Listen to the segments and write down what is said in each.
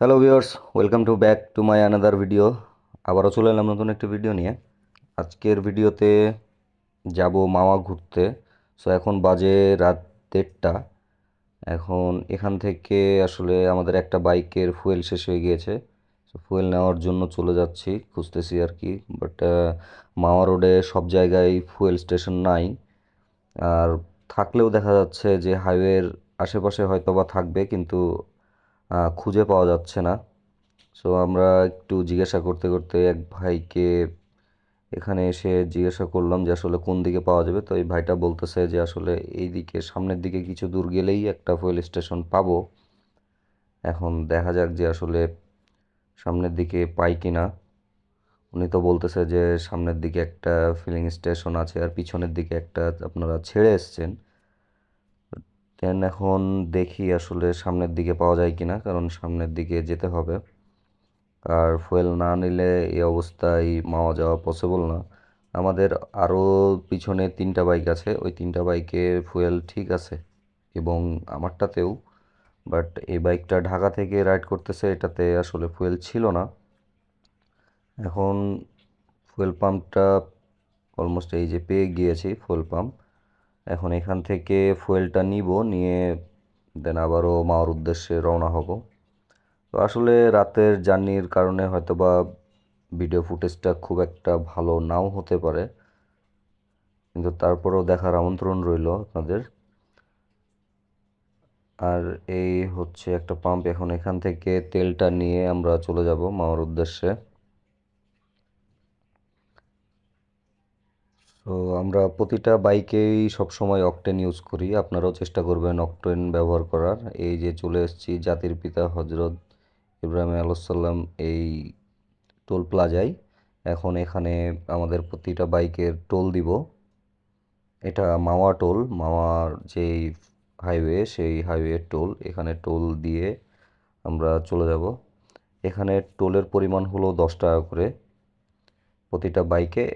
Hello viewers welcome to back to my another video আবারও চলে এলাম নতুন একটি ভিডিও নিয়ে। আজকের ভিডিওতে যাব মাওয়া ঘুরতে। সো এখন বাজে রাত দেড়টা। এখন এখান থেকে আসলে আমাদের একটা বাইকের ফুয়েল শেষ হয়ে গিয়েছে। সো ফুয়েল নেওয়ার জন্য চলে যাচ্ছি, খুঁজতেছি আর কি। বাট মাওয়া রোডে সব জায়গায় ফুয়েল স্টেশন নাই। আর থাকলেও দেখা যাচ্ছে যে হাইওয়ের আশেপাশে হয়তো বা থাকবে, কিন্তু খুঁজে পাওয়া যাচ্ছে না। সো আমরা একটু জিজ্ঞাসা করতে করতে এক ভাইকে এখানে এসে জিজ্ঞাসা করলাম যে আসলে কোন দিকে পাওয়া যাবে। তো এই ভাইটা বলতেছে যে আসলে এই দিকে, সামনের দিকে কিছু দূর গেলেই একটা ফুয়েল স্টেশন পাবো। এখন দেখা যাক যে আসলে সামনের দিকে পাই কি না উনি তো বলতেছে যে সামনের দিকে একটা ফিলিং স্টেশন আছে আর পিছনের দিকে একটা আপনারা ছেড়ে এসছেন। দেন এখন দেখি আসলে সামনের দিকে পাওয়া যায় কিনা, কারণ সামনের দিকে যেতে হবে। আর ফুয়েল না নিলে এই অবস্থায় মাওয়া যাওয়া পসিবল না। আমাদের আরও পিছনে তিনটা বাইক আছে, ওই তিনটা বাইকের ফুয়েল ঠিক আছে এবং আমারটাতেও। বাট এই বাইকটা ঢাকা থেকে রাইড করতেছে, এটাতে আসলে ফুয়েল ছিল না। এখন ফুয়েল পাম্পটা অলমোস্ট এই যে পেয়ে গিয়েছি ফুয়েল পাম্প এখন এখান থেকে ফুয়েলটা নিব, নিয়ে দেন আবারও মাওয়ার উদ্দেশ্যে রওনা হব। তো আসলে রাতের জার্নির কারণে হয়তো বা ভিডিও ফুটেজটা খুব একটা ভালো নাও হতে পারে। কিন্তু তারপরেও দেখার আমন্ত্রণ রইল আপনাদের। আর এই হচ্ছে একটা পাম্প এখন এখান থেকে তেলটা নিয়ে আমরা চলে যাব মাওয়ার উদ্দেশ্যে। তো আমরা প্রতিটা বাইকেই সবসময় অকটেন ইউজ করি। আপনারাও চেষ্টা করবেন অকটেন ব্যবহার করার। এই যে চলে এসেছি জাতির পিতা হজরত ইব্রাহিম আলাইসাল্লাম এই টোল প্লাজায়। এখন এখানে আমাদের প্রতিটা বাইকের টোল দিব। এটা মাওয়া টোল মাওয়ার যেই হাইওয়ে সেই হাইওয়ে টোল। এখানে টোল দিয়ে আমরা চলে যাব। এখানে টোলের পরিমাণ হলো দশ টাকা করে প্রতিটা বাইকে।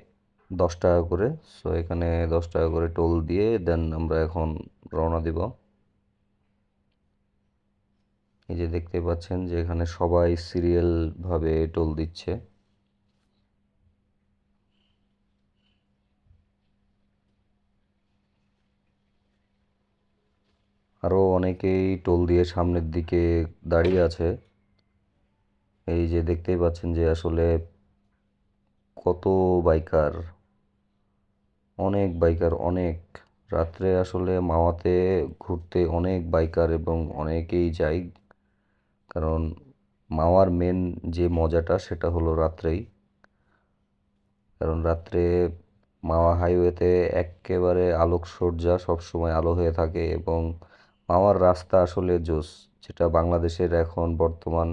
দশ টাকা করে। সো এখানে দশ টাকা করে টোল দিয়ে দেন আমরা এখন রওনা দিব। এই যে দেখতে পাচ্ছেন যে এখানে সবাই সিরিয়ালভাবে টোল দিচ্ছে। আরও অনেকেই টোল দিয়ে সামনের দিকে দাঁড়িয়ে আছে। এই যে দেখতেই পাচ্ছেন যে আসলে কত বাইকার অনেক বাইকার, অনেক। রাত্রে আসলে মাওয়াতে ঘুরতে অনেক বাইকার এবং অনেকেই যায় কারণ মাওয়ার মেন যে মজাটা সেটা হলো রাত্রেই। কারণ রাত্রে মাওয়া হাইওয়েতে একেবারে আলোকসজ্জা সবসময় আলো হয়ে থাকে এবং মাওয়ার রাস্তা আসলে জোস, যেটা বাংলাদেশের এখন বর্তমান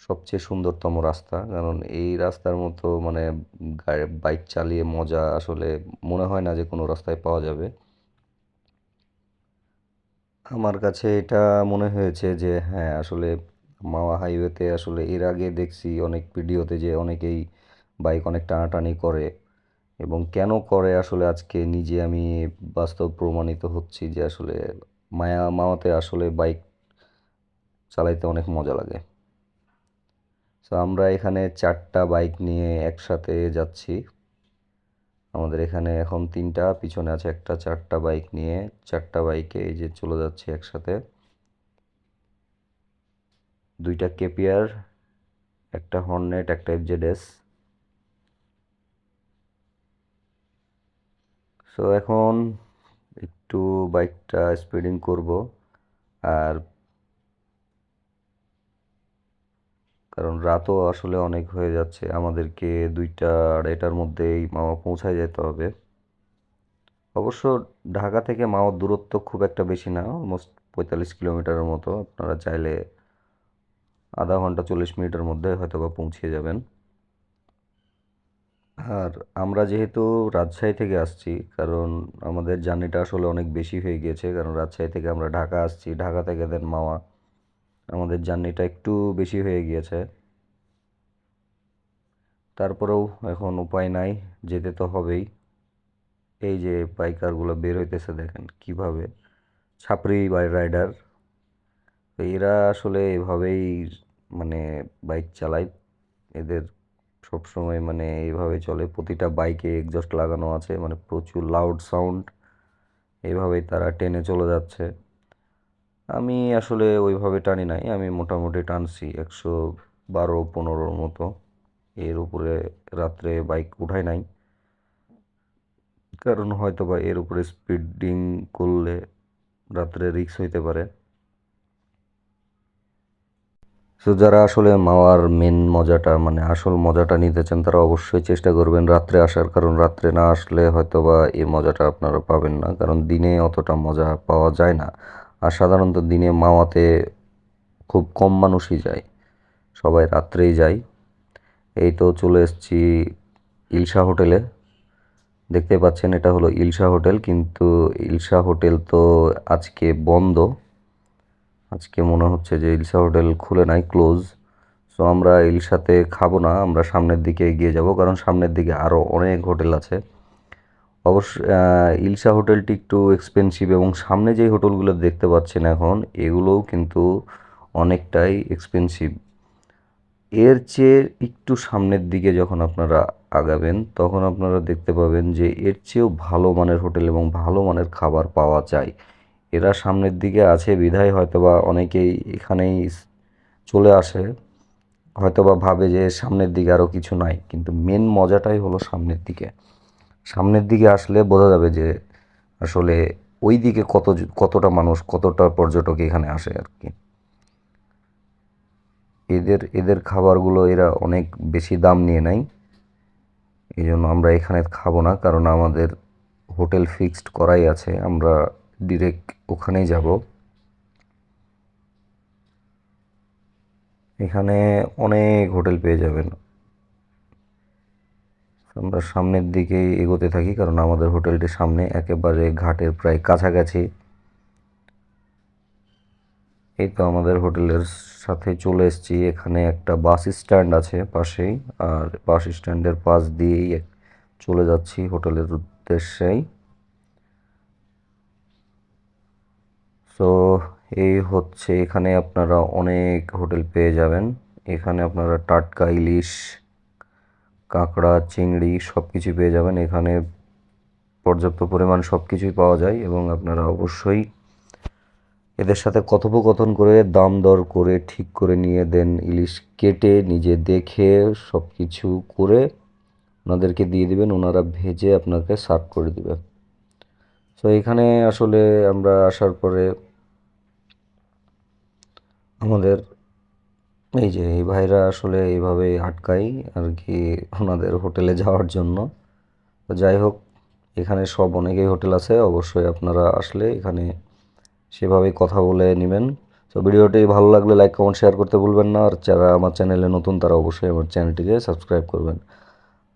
সবচেয়ে সুন্দরতম রাস্তা। কারণ এই রাস্তার মতো মানে বাইক চালিয়ে মজা আসলে মনে হয় না যে কোনো রাস্তায় পাওয়া যাবে। আমার কাছে এটা মনে হয়েছে যে হ্যাঁ আসলে মাওয়া হাইওয়েতে আসলে এর আগে দেখছি অনেক ভিডিওতে যে অনেকেই বাইক অনেক টানাটানি করে। এবং কেন করে? আসলে আজকে নিজে আমি বাস্তব প্রমাণিত হচ্ছি যে আসলে মায়া, মাওয়াতে আসলে বাইক চালাইতে অনেক মজা লাগে। সো আমরা এখানে চারটা বাইক নিয়ে একসাথে যাচ্ছি। আমাদের এখানে এখন তিনটা, পিছনে আছে একটা চারটা বাইক নিয়ে। চারটা বাইকে এই যে চলে যাচ্ছে একসাথে। দুইটা কেপিআর একটা হর্নেট একটা এফজেডএস সো এখন একটু বাইকটা স্পিডিং করব। আর কারণ রাতও আসলে অনেক হয়ে যাচ্ছে। আমাদেরকে দুইটা আড়াইটার মধ্যেই মামা পৌঁছায় যেতে হবে। অবশ্য ঢাকা থেকে মাওয়ার দূরত্ব খুব একটা বেশি না অলমোস্ট পঁয়তাল্লিশ কিলোমিটারের মতো। আপনারা চাইলে আধা ঘণ্টা চল্লিশ মিনিটের মধ্যে হয়তো বা পৌঁছে যাবেন। আর আমরা যেহেতু রাজশাহী থেকে আসছি, কারণ আমাদের জার্নিটা আসলে অনেক বেশি হয়ে গিয়েছে, কারণ রাজশাহী থেকে আমরা ঢাকা আসছি। ঢাকা থেকে দেন মাওয়া আমাদের জার্নিটা একটু বেশি হয়ে গিয়েছে। তারপরেও এখন উপায় নাই, যেতে তো হবেই। এই যে বাইকারগুলো বের হইতেছে দেখেন কীভাবে, ছাপরি বাই রাইডার তো এরা আসলে এভাবেই মানে বাইক চালায়। এদের সব সময় মানে এইভাবে চলে। প্রতিটা বাইকে এক্সস্ট লাগানো আছে মানে প্রচুর লাউড সাউন্ড এভাবেই তারা টেনে চলে যাচ্ছে। আমি আসলে ওইভাবে টানি নাই। আমি মোটামুটি টানছি একশো বারো পনেরোর মতো। এর উপরে রাত্রে বাইক উঠাই নাই। কারণ হয়তো বা এর উপরে স্পিডিং করলে রাত্রে রিক্স হইতে পারে। সো যারা আসলে মাওয়ার মেন মজাটা মানে আসল মজাটা নিতে চান, তারা অবশ্যই চেষ্টা করবেন রাত্রে আসার। কারণ রাত্রে না আসলে হয়তো বা এই মজাটা আপনারা পাবেন না। কারণ দিনে অতটা মজা পাওয়া যায় না। আর সাধারণত দিনে মাওয়াতে খুব কম মানুষই যায়, সবাই রাত্রেই যায়। এই তো চলে এসেছি ইলশা হোটেলে। দেখতে পাচ্ছেন, এটা হলো ইলশা হোটেল, কিন্তু ইলশা হোটেল তো আজকে বন্ধ। আজকে মনে হচ্ছে যে ইলশা হোটেল খুলে নাই, ক্লোজ। সো আমরা ইলশাতে খাব না, আমরা সামনের দিকে এগিয়ে যাব, কারণ সামনের দিকে আরও অনেক হোটেল আছে। অবশ্য ইলশা হোটেলটি একটু এক্সপেন্সিভ এবং সামনে যেই হোটেলগুলো দেখতে পাচ্ছেন এখন, এগুলোও কিন্তু অনেকটাই এক্সপেন্সিভ এর চেয়ে একটু সামনের দিকে যখন আপনারা আগাবেন, তখন আপনারা দেখতে পাবেন যে এর চেয়েও ভালো মানের হোটেল এবং ভালো মানের খাবার পাওয়া যায়। এরা সামনের দিকে আছে, বিধায় হয়তোবা অনেকেই এখানেই চলে আসে। হয়তোবা ভাবে যে সামনের দিকে আরও কিছু নাই, কিন্তু মেন মজাটাই হলো সামনের দিকে। সামনের দিকে আসলে বোঝা যাবে যে আসলে ওই দিকে কত কতটা মানুষ, কতটা পর্যটক এখানে আসে আর কি। এদের এদের খাবারগুলো এরা অনেক বেশি দাম নিয়ে নেয়। এই জন্য আমরা এখানে খাব না, কারণ আমাদের হোটেল ফিক্সড করাই আছে। আমরা ডিরেক্ট ওখানেই যাব। এখানে অনেক হোটেল পেয়ে যাবেন। আমরা সামনের দিকে এগোতে থাকি, কারণ আমাদের হোটেলটি সামনে একেবারে ঘাটের প্রায় কাছাকাছি। এই তো আমাদের হোটেলের সাথে চলে এসেছি। এখানে একটা বাস স্ট্যান্ড আছে পাশেই, আর বাস স্ট্যান্ডের পাশ দিয়েই চলে যাচ্ছি হোটেলের উদ্দেশ্যেই। সো এই হচ্ছে এখানে আপনারা অনেক হোটেল পেয়ে যাবেন। এখানে আপনারা টাটকা ইলিশ কাঁকড়া, চিংড়ি সব কিছু পেয়ে যাবেন। এখানে পর্যাপ্ত পরিমাণ সব কিছুই পাওয়া যায় এবং আপনারা অবশ্যই এদের সাথে কথোপকথন করে, দাম দর করে, ঠিক করে নিয়ে দেন ইলিশ কেটে, নিজে দেখে সব কিছু করে ওনাদেরকে দিয়ে দিবেন। ওনারা ভেজে আপনাকে সার্ভ করে দিবে। সো এখানে আসলে আমরা আসার পরে আমাদের এই যে এই ভাইরা আসলে এইভাবে আটকাই আর কি ওনাদের হোটেলে যাওয়ার জন্য। যাই হোক, এখানে সব অনেকেই হোটেল আছে, অবশ্যই আপনারা আসলে এখানে সেভাবেই কথা বলে নেবেন। তো ভিডিওটি ভালো লাগলে লাইক, কমেন্ট, শেয়ার করতে ভুলবেন না। আর যারা আমার চ্যানেলে নতুন, তারা অবশ্যই আমার চ্যানেলটিকে সাবস্ক্রাইব করবেন।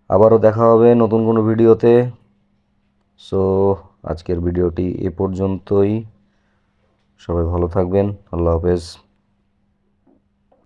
আবারও দেখা হবে নতুন কোনো ভিডিওতে। সো আজকের ভিডিওটি এ পর্যন্তই। সবাই ভালো থাকবেন। আল্লাহ হাফেজ।